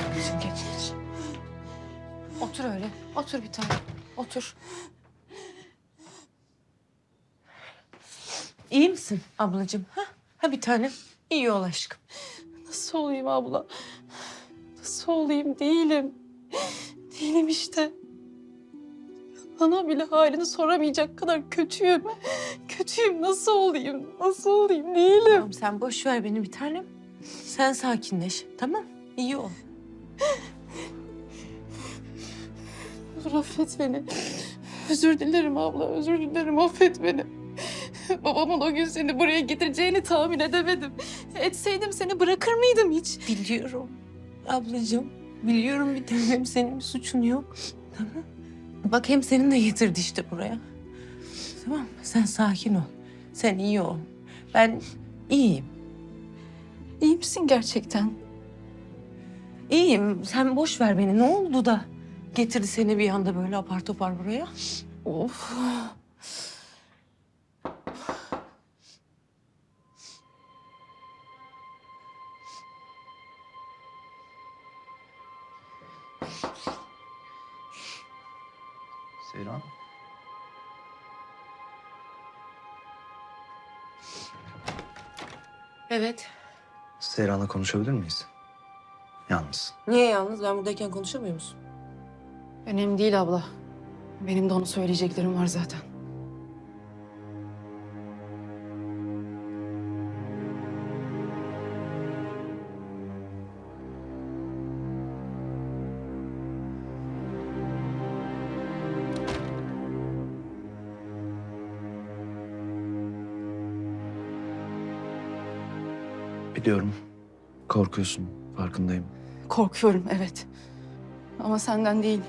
ablacığım geç geç. Otur öyle. Otur bir tane. Otur. İyi misin ablacığım? Ha? Ha bir tane. İyi ol aşkım. Nasıl olayım abla? Nasıl olayım? Değilim. Değilim işte. Bana bile halini soramayacak kadar kötüyüm. Kötüyüm. Nasıl olayım? Nasıl olayım? Değilim. Tamam sen boş ver beni bir tanem. Sen sakinleş. Tamam. İyi ol. Dur, affet beni. Özür dilerim abla. Özür dilerim. Affet beni. Babamın o gün seni buraya getireceğini tahmin edemedim. Etseydim seni bırakır mıydım hiç? Biliyorum. Ablacığım. Biliyorum bir tanem senin bir suçun yok. Tamam. Bak hem senin de getirdi işte buraya. Tamam sen sakin ol. Sen iyi ol. Ben iyiyim. İyi misin gerçekten? İyiyim. Sen boş ver beni. Ne oldu da getirdi seni bir anda böyle apar topar buraya? Of. Seyran. Evet. Seyran'la konuşabilir miyiz? Yalnız. Niye yalnız? Ben buradayken konuşamıyor musun? Önemli değil abla. Benim de onu söyleyeceklerim var zaten. Biliyorum. Korkuyorsun. Farkındayım. Korkuyorum evet. Ama senden değil.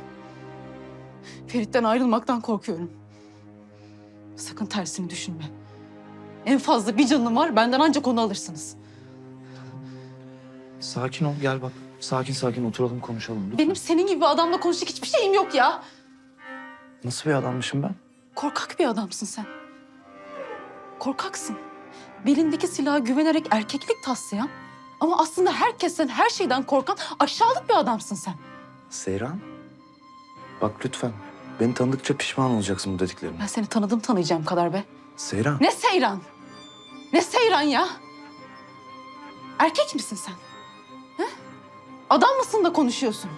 Ferit'ten ayrılmaktan korkuyorum. Sakın tersini düşünme. En fazla bir canım var benden ancak onu alırsınız. Sakin ol. Gel bak. Sakin sakin oturalım konuşalım. lütfen. Benim senin gibi bir adamla konuşacak hiçbir şeyim yok ya. Nasıl bir adammışım ben? Korkak bir adamsın sen. Korkaksın. Belindeki silaha güvenerek erkeklik taslayan ama aslında herkesten, her şeyden korkan aşağılık bir adamsın sen. Seyran. Bak lütfen. Beni tanıdıkça pişman olacaksın bu dediklerime. Ben seni tanıdım tanıyacağım kadar be. Seyran. Ne Seyran? Ne Seyran ya? Erkek misin sen? He? Adam mısın da konuşuyorsun?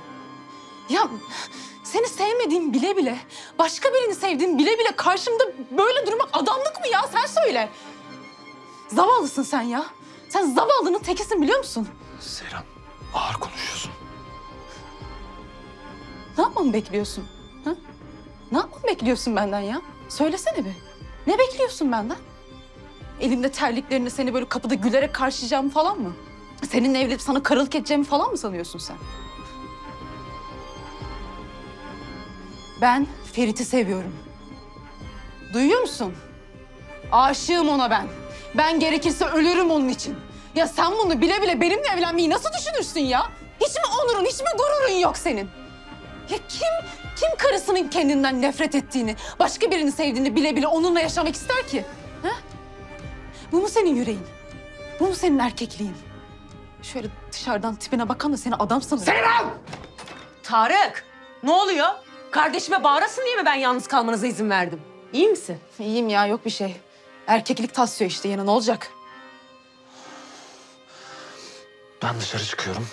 Ya seni sevmediğim bile bile, başka birini sevdiğim bile bile karşımda böyle durmak adamlık mı ya? Sen söyle. Zavallısın sen ya. Sen zavallının tekisin biliyor musun? Seyran. Ağır konuşuyorsun. Ne yapmamı bekliyorsun? Ha? Ne yapmamı bekliyorsun benden ya? Söylesene bir. Ne bekliyorsun benden? Elimde terliklerini seni böyle kapıda gülerek karşılayacağımı falan mı? Seninle evlenip sana karılık edeceğimi falan mı sanıyorsun sen? Ben Ferit'i seviyorum. Duyuyor musun? Aşığım ona ben. Ben gerekirse ölürüm onun için. Ya sen bunu bile bile benimle evlenmeyi nasıl düşünürsün ya? Hiç mi onurun, hiç mi gururun yok senin? Ya kim, kim karısının kendinden nefret ettiğini, başka birini sevdiğini bile bile onunla yaşamak ister ki? Ha? Bu mu senin yüreğin? Bu mu senin erkekliğin? Şöyle dışarıdan tipine bakan da seni adam sanır. Tarık! Ne oluyor? Kardeşime bağırasın diye mi ben yalnız kalmanıza izin verdim? İyi misin? İyiyim ya, yok bir şey. Erkeklik taslıyor işte, yana ne olacak? Ben dışarı çıkıyorum.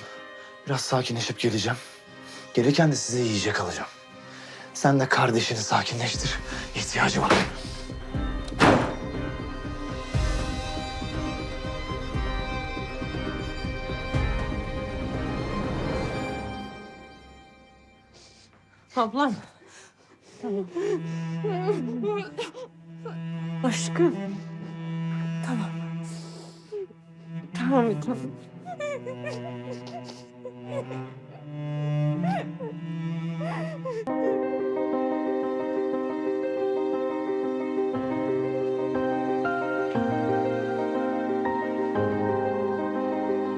Biraz sakinleşip geleceğim. Gelirken de size yiyecek alacağım. Sen de kardeşini sakinleştir. İhtiyacı var. Ablam. Tamam. Aşkım. Tamam. Tamam, tamam.